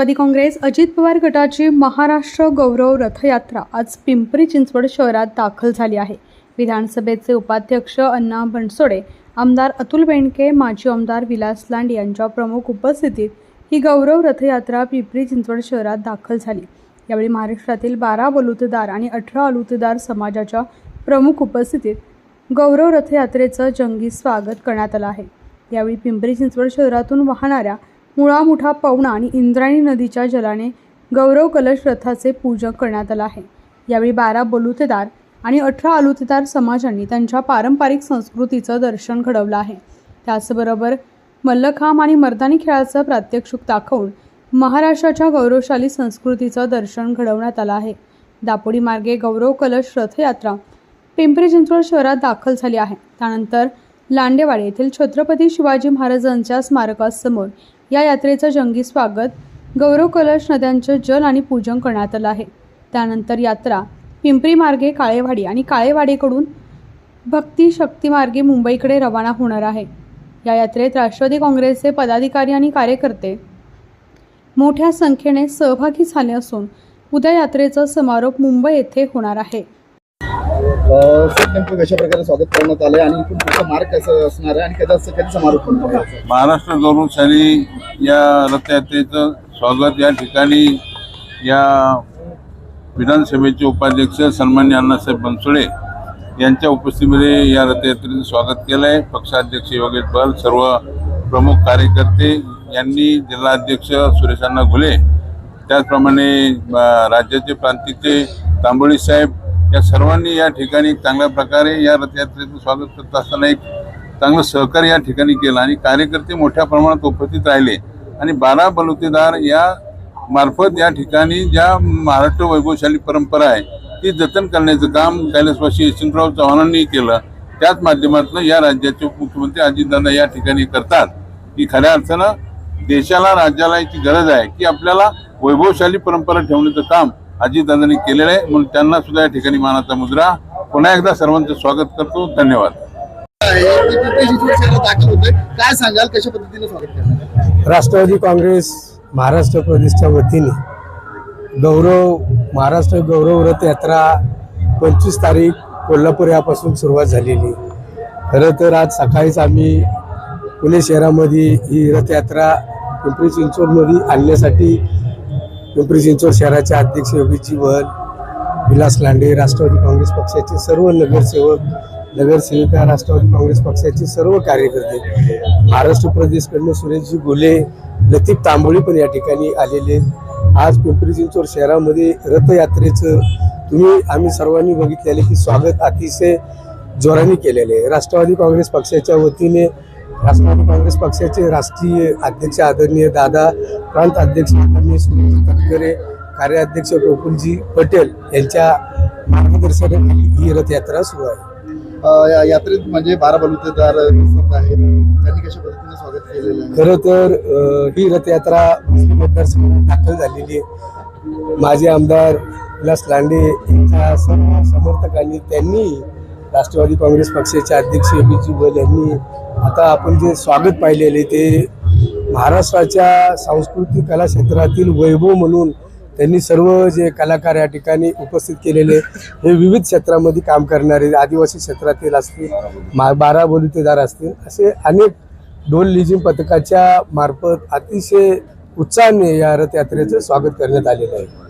राष्ट्रवादी काँग्रेस अजित पवार गटाची महाराष्ट्र गौरव रथयात्रा आज पिंपरी चिंचवड शहरात दाखल झाली आहे. विधानसभेचे उपाध्यक्ष अण्णा बनसोडे आमदार अतुल बेंडके माजी आमदार विलास लांड यांच्या प्रमुख उपस्थितीत ही गौरव रथयात्रा पिंपरी चिंचवड शहरात दाखल झाली. यावेळी महाराष्ट्रातील बारा बलुतेदार आणि अठरा अलुतेदार समाजाच्या प्रमुख उपस्थितीत गौरव रथयात्रेचं जंगी स्वागत करण्यात आलं आहे. यावेळी पिंपरी चिंचवड शहरातून वाहणाऱ्या मुळा मुठा पवना आणि इंद्रायणी नदीच्या जलाने गौरव कलश रथाचे पूजन करण्यात आलं आहे. यावेळी बारा बलुतेदार आणि अठरा अलुतेदार समाजांनी त्यांच्या पारंपरिक संस्कृतीचं दर्शन घडवलं आहे. त्याचबरोबर मल्लखांब आणि मर्दानी खेळाचं प्रात्यक्षिक दाखवून महाराष्ट्राच्या गौरवशाली संस्कृतीचं दर्शन घडवण्यात आलं आहे. दापोडी मार्गे गौरव कलश रथयात्रा पिंपरी चिंचवड शहरात दाखल झाली आहे. त्यानंतर लांडेवाडी येथील छत्रपती शिवाजी महाराजांच्या स्मारकासमोर या यात्रेचं जंगी स्वागत गौरव कलश नद्यांचं जल आणि पूजन करण्यात आलं आहे. त्यानंतर यात्रा पिंपरी मार्गे काळेवाडी आणि काळेवाडीकडून भक्ती शक्ती मार्गे मुंबईकडे रवाना होणार आहे. या यात्रेत राष्ट्रवादी काँग्रेसचे पदाधिकारी आणि कार्यकर्ते मोठ्या संख्येने सहभागी झाले असून उद्या यात्रेचा समारोप मुंबई येथे होणार आहे. नेमकं कशा प्रकारे स्वागत करण्यात आलंय आणि इथून पुढचा मार्ग कसं असणार आहे आणि कधी समारोप होणार आहे? महाराष्ट्र गौरवशाली या रथयात्रेचं स्वागत या ठिकाणी या विधानसभेचे उपाध्यक्ष सन्मान्य अण्णासाहेब बनसोडे यांच्या उपस्थितीमध्ये या रथयात्रेचं स्वागत केलं आहे पक्षाध्यक्ष योगेश बल सर्व प्रमुख कार्यकर्ते यांनी जिल्हाध्यक्ष सुरेश अण्णा घुले त्याचप्रमाणे अ, राज्याचे प्रांतिकचे तांबोळी साहेब या सर्वांनी या ठिकाणी चांगल्या प्रकारे या रथयात्रेचं स्वागत करत असताना एक चांगलं सहकार्य या ठिकाणी केलं आणि कार्यकर्ते मोठ्या प्रमाणात उपस्थित राहिले. आणि बारा बलुतेदार या मार्फत या ठिकाणी ज्या महाराष्ट्र वैभवशाली परंपरा आहे ती जतन करण्याचं काम कैलासवासी यशवंतराव चव्हाणांनी केलं. त्याच माध्यमातून या राज्याचे उपमुख्यमंत्री अजितदादा या ठिकाणी करतात. की खऱ्या अर्थानं देशाला राज्याला याची गरज आहे की आपल्याला वैभवशाली परंपरा ठेवण्याचं काम अजितदादांनी केलेलं आहे. म्हणून त्यांना सुद्धा या ठिकाणी मानाचा मुद्रा. पुन्हा एकदा सर्वांचं स्वागत करतो. धन्यवाद. काय सांगाल? कशा पद्धतीने स्वागत? राष्ट्रवादी काँग्रेस महाराष्ट्र प्रदेशच्या वतीने गौरव महाराष्ट्र गौरव रथ यात्रा पंचवीस तारीख कोल्हापूर यापासून सुरुवात झालेली. खरं तर आज सकाळीच आम्ही पुणे शहरामध्ये ही रथयात्रा पिंपरी चिंचवडमध्ये आणण्यासाठी पिंपरी चिंचवड शहराचे अध्यक्ष योगी जीवन विलास लांडे राष्ट्रवादी काँग्रेस पक्षाचे सर्व नगरसेवक नगरसेविका राष्ट्रवादी काँग्रेस पक्षाचे सर्व कार्यकर्ते महाराष्ट्र प्रदेशकडनं सुरेशजी गोले लतीफ तांबोळी पण या ठिकाणी आलेले आज पिंपरी चिंचवड शहरामध्ये रथयात्रेचं तुम्ही आम्ही सर्वांनी बघितलेले की स्वागत अतिशय जोराने केलेले आहे. राष्ट्रवादी काँग्रेस पक्षाच्या वतीने राष्ट्रवादी काँग्रेस पक्षाचे राष्ट्रीय अध्यक्ष आदरणीय दादा प्रांत अध्यक्ष आदरणीय सुनील तटकरे कार्याध्यक्ष प्रफुलजी पटेल यांच्या मार्गदर्शनाखाली ही रथयात्रा सुरू आहे. या यात्रेत म्हणजे बारा बलुतेदार आहेत. त्यांनी कशा पद्धतीने स्वागत केलेलं आहे? खरं तर ही रथयात्रा मुस्लिम मतदारसंघात दाखल झालेली आहे. माजी आमदार विलास लांडे यांच्या सर्व समर्थकांनी त्यांनी राष्ट्रवादी काँग्रेस पक्षाचे अध्यक्ष योगीजी बल यांनी आता आपण जे स्वागत पाहिलेले ते महाराष्ट्राच्या सांस्कृतिक कला क्षेत्रातील वैभव म्हणून त्यांनी सर्व जे कलाकार या ठिकाणी उपस्थित केलेले हे विविध क्षेत्रामध्ये काम करणारे आदिवासी क्षेत्रातील असतील मा बारा बलुतेदार असतील असे अनेक ढोल लिजिम पथकाच्या मार्फत अतिशय उत्साहाने या रथयात्रेचं स्वागत करण्यात आलेलं आहे.